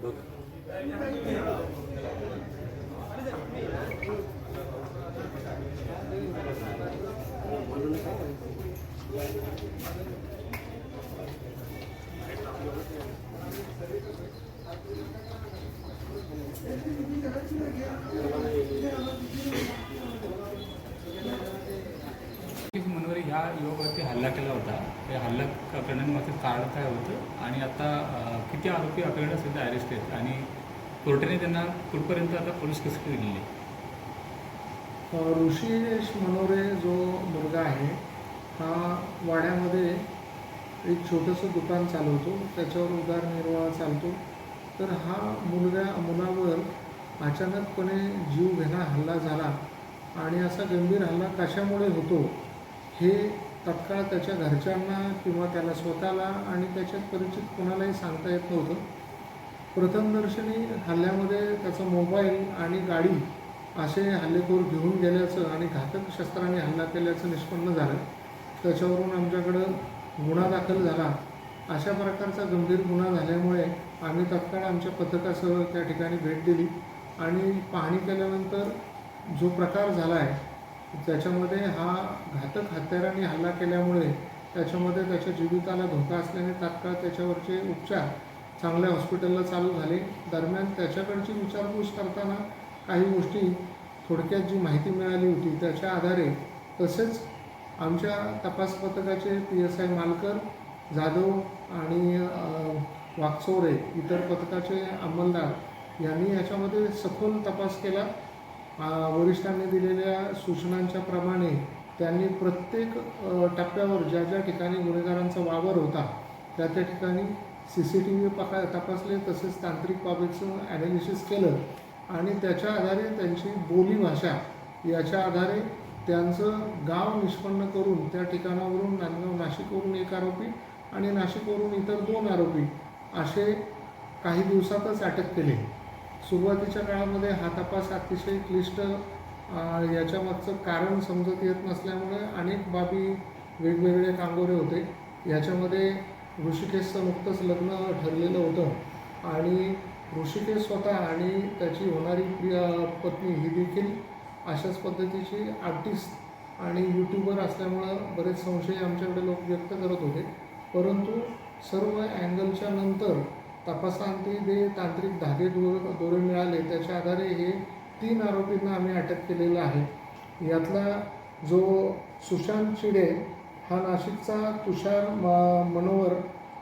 की मनोरे ह्या युवकावरती हल्ला केला होता. हे हल्ला प्रकरणामागचं कारण काय होतं? आणि आता किती आरोपी आपल्याकडे सध्या अरेस्ट आहेत? आणि कोर्टाने त्यांना कुठपर्यंत आता पोलीस केस दिलेली आहे ऋषिकेश मनोरे जो मुलगा आहे हा वाड्यामध्ये एक छोटंसं दुकान चालवतो. त्याच्यावर उदरनिर्वाह चालतो. तर हा मुलगा मुलावर अचानकपणे जीव घेणा हल्ला झाला. आणि असा गंभीर हल्ला कशामुळे होतो? हे तत्काळ त्याच्या घरच्यांना किंवा त्याला स्वतःला आणि त्याच्यात परिचित कोणालाही सांगता येत नव्हतं. प्रथमदर्शनी हल्ल्यामध्ये त्याचा मोबाईल आणि गाडी असे हल्लेखोर घेऊन गेल्याचं आणि घातक शस्त्राने हल्ला केल्याचं निष्पन्न झालं. त्याच्यावरून आमच्याकडं गुन्हा दाखल झाला. अशा प्रकारचा गंभीर गुन्हा झाल्यामुळे आम्ही तत्काळ आमच्या पथकासह त्या ठिकाणी भेट दिली आणि पाहणी केल्यानंतर जो प्रकार झाला आहे त्याच्यामध्ये हा घातक हत्याराने हल्ला केल्यामुळे त्याच्यामध्ये त्याच्या जीविताला धोका असल्याने तात्काळ त्याच्यावरचे उपचार चांगल्या हॉस्पिटलला चालू झाले. दरम्यान त्याच्याकडची विचारपूस करताना काही गोष्टी थोडक्यात जी माहिती मिळाली होती त्याच्या आधारे तसेच आमच्या तपास पथकाचे P S I Malkar Jadhav आणि वाकचोरे इतर पथकाचे अंमलदार यांनी याच्यामध्ये सखोल तपास केला. वरिष्ठांनी दिलेल्या सूचनांच्या प्रमाणे त्यांनी प्रत्येक टप्प्यावर ज्या ज्या ठिकाणी गुन्हेगारांचा वावर होता त्या त्या ठिकाणी सी सी टी व्ही पका तपासले तसेच तांत्रिक बाबीचं ॲनालिसिस केलं आणि त्याच्या आधारे त्यांची बोलीभाषा याच्या आधारे त्यांचं गाव निष्पन्न करून त्या ठिकाणावरून नांदगाव नाशिकवरून एक आरोपी आणि नाशिकवरून इतर दोन आरोपी असे काही दिवसातच अटक केले. सुरुवातीच्या काळामध्ये हा तपास अतिशय क्लिष्ट याच्यामागचं कारण समजत येत नसल्यामुळे अनेक बाबी वेगवेगळे कांगोरे होते. याच्यामध्ये ऋषिकेशचं नुकतंच लग्न ठरलेलं होतं आणि ऋषिकेश स्वतः आणि त्याची होणारी प्रिया पत्नी ही देखील अशाच पद्धतीची आर्टिस्ट आणि यूट्यूबर असल्यामुळं बरेच संशय आमच्याकडे लोक व्यक्त करत होते. परंतु सर्व अँगलच्या नंतर तपासांती जे तांत्रिक धागे दोर दोरे मिळाले त्याच्या आधारे हे तीन आरोपींना आम्ही अटक केलेलं आहे. यातला जो सुशांत चिडे हा नाशिकचा तुषार म मनोहर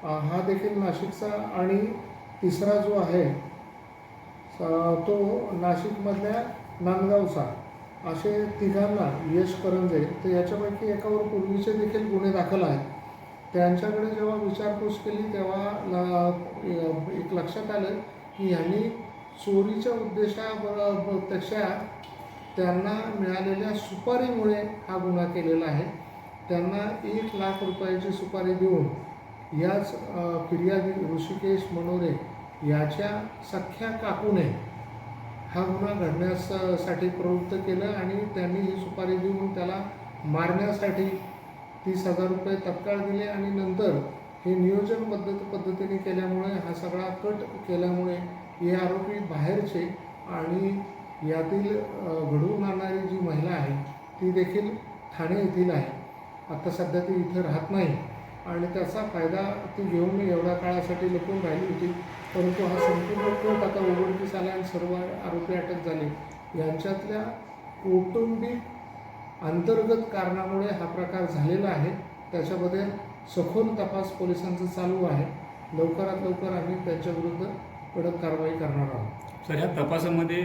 हा देखील नाशिकचा आणि तिसरा जो आहे तो नाशिकमधल्या नांदगावचा. असे तिघांना यश करंजे तर याच्यापैकी एकावर पूर्वीचे देखील गुन्हे दाखल आहेत. त्यांच्याकडे जेव्हा विचारपूस केली तेव्हा ला- एक लक्षात आलं की ह्यांनी चोरीच्या उद्देशापेक्षा त्यांना मिळालेल्या सुपारीमुळे हा गुन्हा केलेला आहे. त्यांना एक लाख रुपयाची सुपारी देऊन याच फिर्यादी ऋषिकेश मनोरे याच्या सख्या काकूने हा गुन्हा घडण्यासाठी प्रवृत्त केलं आणि त्यांनी ही सुपारी देऊन त्याला मारण्यासाठी तीस हजार रुपये तत्काळ दिले आणि नंतर हे नियोजन पद्धत पद्धतीने केल्यामुळे हा सगळा कट केल्यामुळे हे आरोपी बाहेरचे आणि यातील घडवून आणणारी जी महिला आहे ती देखील ठाणे येथील आहे. आता सध्या ती इथं राहत नाही आणि त्याचा फायदा ती घेऊन एवढ्या काळासाठी लपून राहिली होती. परंतु हा संपूर्ण कट आता उघडकीस आला आणि सर्व आरोपी अटक झाले. यांच्यातल्या कौटुंबिक अंतर्गत कारणामुळे हा प्रकार झालेला आहे. त्याच्यामध्ये सखोल तपास पोलिसांचा चालू आहे. लवकरात लवकर आम्ही त्यांच्याविरुद्ध कडक कारवाई करणार आहोत. सर ह्या तपासामध्ये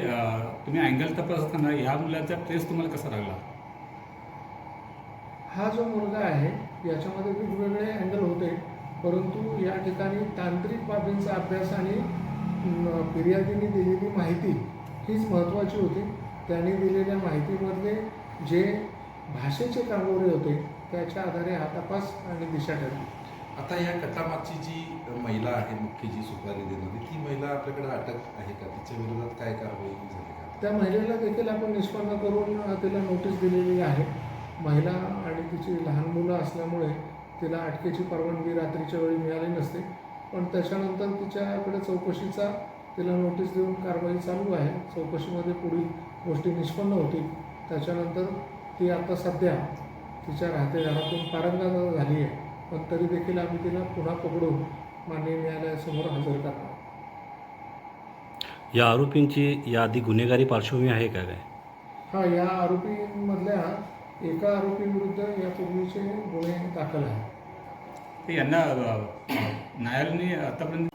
तुम्ही अँगल तपासताना ह्या मुलाचा ट्रेस तुम्हाला कसा लागला? हा जो मुलगा आहे याच्यामध्ये वेगवेगळे अँगल होते. परंतु या ठिकाणी तांत्रिक बाबींचा अभ्यास आणि फिर्यादीने दिलेली माहिती हीच महत्त्वाची होती. त्यांनी दिलेल्या माहितीमधले जे भाषेचे कांगोरे होते त्याच्या आधारे हा तपास आणि दिशा ठरली. आता या कटामागची जी महिला आहे मुख्य जी सुपारी देणारी ती महिला आपल्याकडे अटक आहे का? तिच्या विरोधात काय कारवाई झाली का? त्या महिलेला देखील आपण निष्पन्न करून तिला नोटीस दिलेली आहे. महिला आणि तिची लहान मुलं असल्यामुळे तिला अटकेची परवानगी रात्रीच्या वेळी मिळाली नसते. पण त्याच्यानंतर तिच्याकडे चौकशीचा तिला नोटीस देऊन कारवाई चालू आहे. चौकशीमध्ये पुढील गोष्टी निष्पन्न होतील. त्याच्यानंतर ती आता सध्या तिच्या राहते घरातून पारंगत झाली आहे. पण तरी देखील आम्ही तिला पुन्हा पकडून माननीय न्यायालयासमोर हजर करणार या आरोपींची या आधी गुन्हेगारी पार्श्वभूमी आहे का काय? हा या आरोपींमधल्या एका आरोपीविरुद्ध यापूर्वीचे गुन्हे दाखल आहेत. ते यांना न्यायालयाने आतापर्यंत